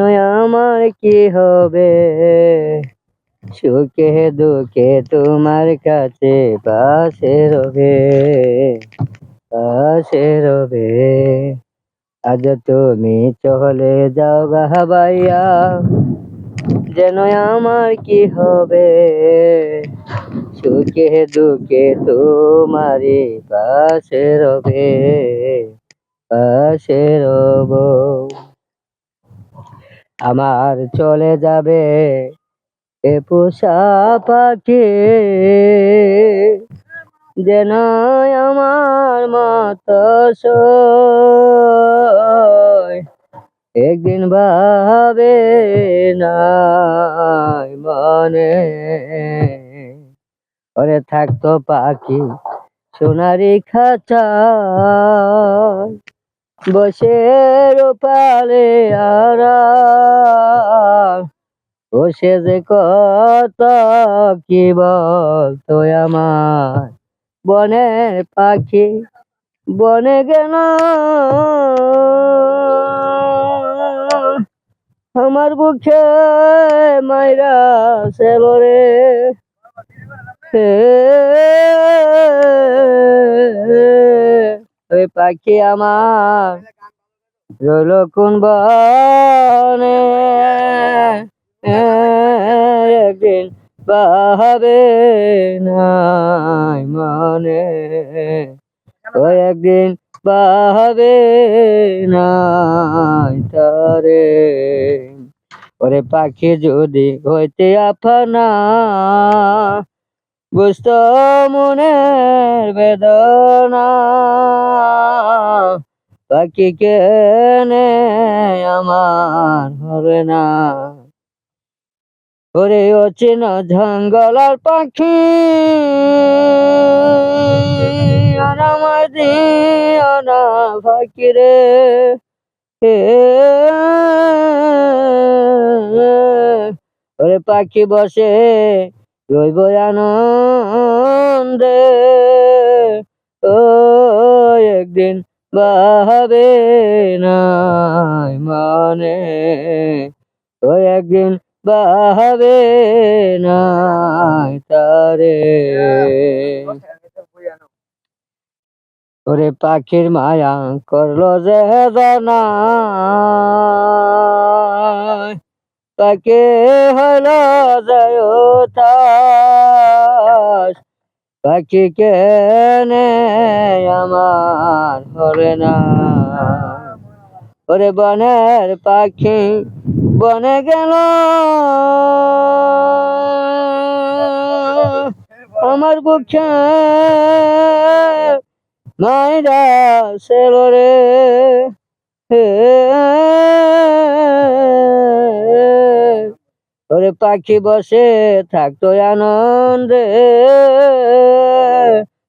নয়, আমার কি হবে? সুখে, দুঃখে তোমার কাছে পাশে রবে পাশে রবে। আজ তুমি চলে যাও গাহাবাইয়া যেন আমার কি হবে? সুখে, দুঃখে তোমারই পাশে রবে, পাশে রব। আমার চলে যাবে এ পোষা পাখি। যেন আমার মত একদিন ভাবে নাই মনে। ওরে থাকতো পাখি, সোনারি খাঁচা বসে রোপালে আর বসে যে কত কি বলতো আমার বনের পাখি, বনে গেল আমার বুকে মাইরা সেলরে ওই পাখি আমার রইল কোন বনে? একদিন পাবে নাই মনে। ও একদিন পাবে নাই তারে। ওরে পাখি যদি হইতে আপনা বুঝত মনের বেদনা। পাখি কেনে আমার হবে না। ওরে অচেন জঙ্গলার পাখি। আর আমার দিও না ফাঁকি রে ওরে পাখি বসে রইব আনন্দে। ও, একদিন বাহাবে নাই মানে। ও, একদিন বাহাবে নাই তারে। ওরে পাখির মায়া করল যে জানা। তাকে হল যায় পাখি কেনে আমার হরে না। ওরে বনের পাখি বনে গেল। আমার বুকে মাইরা সেলরে হে ওরে পাখি বসে থাকতো আনন্দে।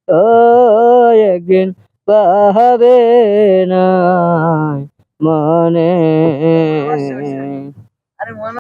ও, একদিন পাবে না মনে